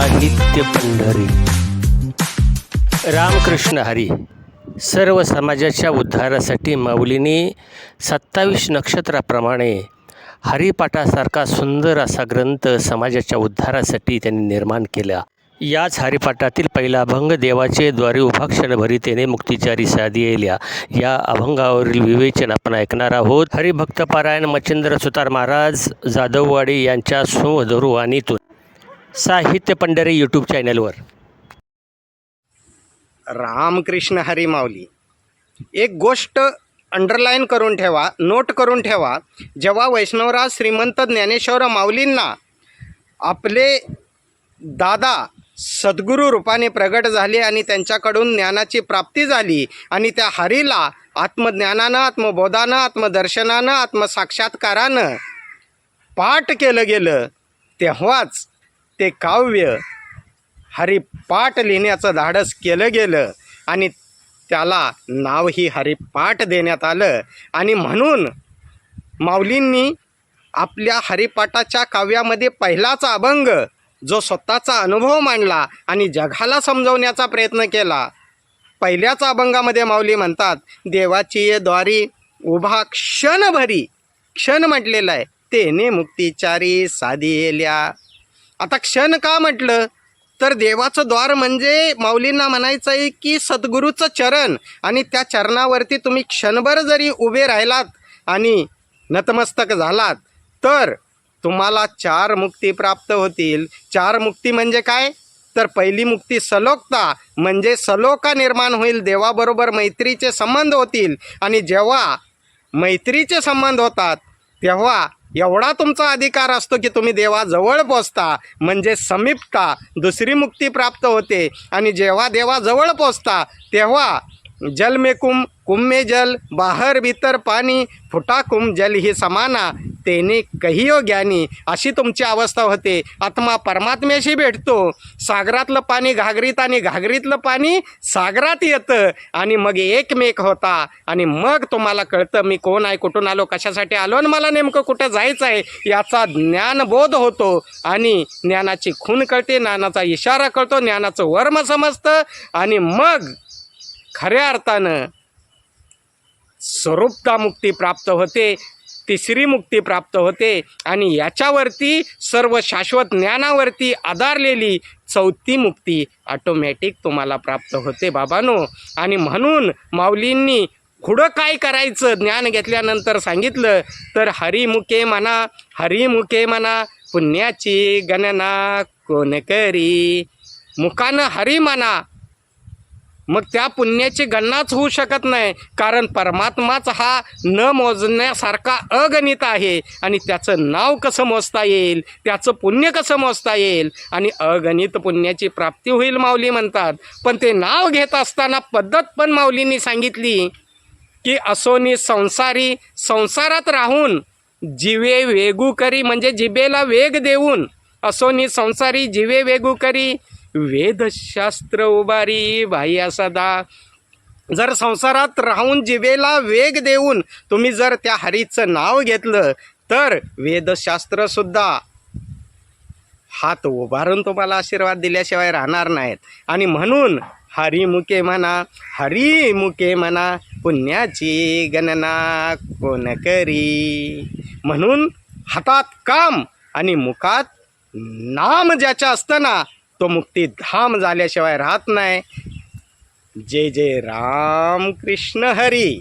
साहित्य पंढरी. रामकृष्ण हरी सर्व समाजाच्या उद्धारासाठी माऊलीने सत्तावीस नक्षत्राप्रमाणे हरिपाठासारखा सुंदर असा ग्रंथ समाजाच्या उद्धारासाठी त्यांनी निर्माण केला. याच हरिपाठातील पहिला अभंग देवाचे द्वारे उभा क्षणभरितेने मुक्तिचारी साधी येल्या या अभंगावरील विवेचन आपण ऐकणार आहोत. हरिभक्तपारायण मच्छिंद्र सुतार महाराज जाधववाडी यांच्या सुमधुरवाणीतून साहित्य पंढरी यूट्यूब चॅनलवर रामकृष्ण हरी माऊली. एक गोष्ट अंडरलाईन करून ठेवा नोट करून ठेवा. जेव्हा वैष्णवराज श्रीमंत ज्ञानेश्वर माऊलींना आपले दादा सद्गुरू रूपाने प्रगट झाले आणि त्यांच्याकडून ज्ञानाची प्राप्ती झाली आणि त्या हरीला आत्मज्ञानानं आत्मबोधानं आत्मदर्शनानं आत्मसाक्षात्कारानं पाठ केलं गेलं तेव्हाच ते काव्य हरिपाठ लिहिण्याचं धाडस केलं गेलं आणि त्याला नावही हरिपाठ देण्यात आलं. आणि म्हणून माऊलींनी आपल्या हरिपाठाच्या काव्यामध्ये पहिलाच अभंग जो स्वतःचा अनुभव मांडला आणि जगाला समजवण्याचा प्रयत्न केला. पहिल्याच अभंगामध्ये माऊली म्हणतात देवाची ये द्वारी उभा क्षणभरी क्षण म्हटलेलं आहे. तेने मुक्तिचारी साधी येल्या आता क्षण का म्हटलं? तर देवाचं द्वार म्हणजे माऊलींना म्हणायचं आहे की सद्गुरूचं चरण आणि त्या चरणावरती तुम्ही क्षणभर जरी उभे राहिलात आणि नतमस्तक झालात तर तुम्हाला चार मुक्ती प्राप्त होतील. चार मुक्ती म्हणजे काय? तर पहिली मुक्ती सलोकता म्हणजे सलोका निर्माण होईल देवाबरोबर मैत्रीचे संबंध होतील. आणि जेव्हा मैत्रीचे संबंध होतात तेव्हा एवढा तुमचा अधिकार असतो की तुम्ही देवाजवळ पोचता म्हणजे समीपता दुसरी मुक्ती प्राप्त होते. आणि जेव्हा देवाजवळ पोचता तेव्हा जल में में जल बाहर भीतर पाणी फुटा जल ही समाना. तेने कहियो ज्ञानी अशी तुमची अवस्था होते. आत्मा परमात्म्याशी भेटतो. सागरातलं पाणी घागरीत आणि घागरीतलं पाणी सागरात येतं. आणि मग एकमेक होता. आणि मग तुम्हाला कळतं मी कोण आहे कुठून आलो कशासाठी आलो आणि मला नेमकं कुठं जायचं आहे याचा ज्ञानबोध होतो. आणि ज्ञानाची खून कळते ज्ञानाचा इशारा कळतो ज्ञानाचं वर्म समजतं. आणि मग खऱ्या अर्थानं स्वरूपता मुक्ती प्राप्त होते. तिसरी मुक्ती प्राप्त होते आणि याच्यावरती सर्व शाश्वत ज्ञानावरती आधारलेली चौथी मुक्ती ऑटोमॅटिक तुम्हाला प्राप्त होते बाबानो. आणि म्हणून माऊलींनी पुढं काय करायचं ज्ञान घेतल्यानंतर सांगितलं तर हरिमुखे म्हणा हरिमुखे म्हणा पुण्याची गणना कोण करी? मुखानं हरी म्हणा मग त्या पुण्याची गणनाच होऊ शकत नाही. कारण परमात्माच हा न मोजण्यासारखा अगणित आहे. आणि त्याचं नाव कसं मोजता येईल? त्याचं पुण्य कसं मोजता येईल? आणि अगणित पुण्याची प्राप्ती होईल माऊली म्हणतात. पण ते नाव घेत असताना पद्धत पण माऊलींनी सांगितली की असोनी संसारी संसारात राहून जिवे वेगू करी म्हणजे जिबेला वेग देऊन. असोनी संसारी जिवे वेगू करी वेदशास्त्र उभारी भाई सदा जर संसारात राहून जिवेला वेग देऊन तुम्ही जर त्या हरीचं नाव घेतलं तर वेदशास्त्रसुद्धा हात उभारून तुम्हाला आशीर्वाद दिल्याशिवाय राहणार नाहीत. आणि म्हणून हरिमुखे म्हणा हरिमुखे म्हणा पुण्याची गणना कोण करी? म्हणून हातात काम आणि मुखात नाम ज्याच्या असतं ना तो मुक्तीधाम झाल्याशिवाय राहत नाही. जय जय राम कृष्ण हरी.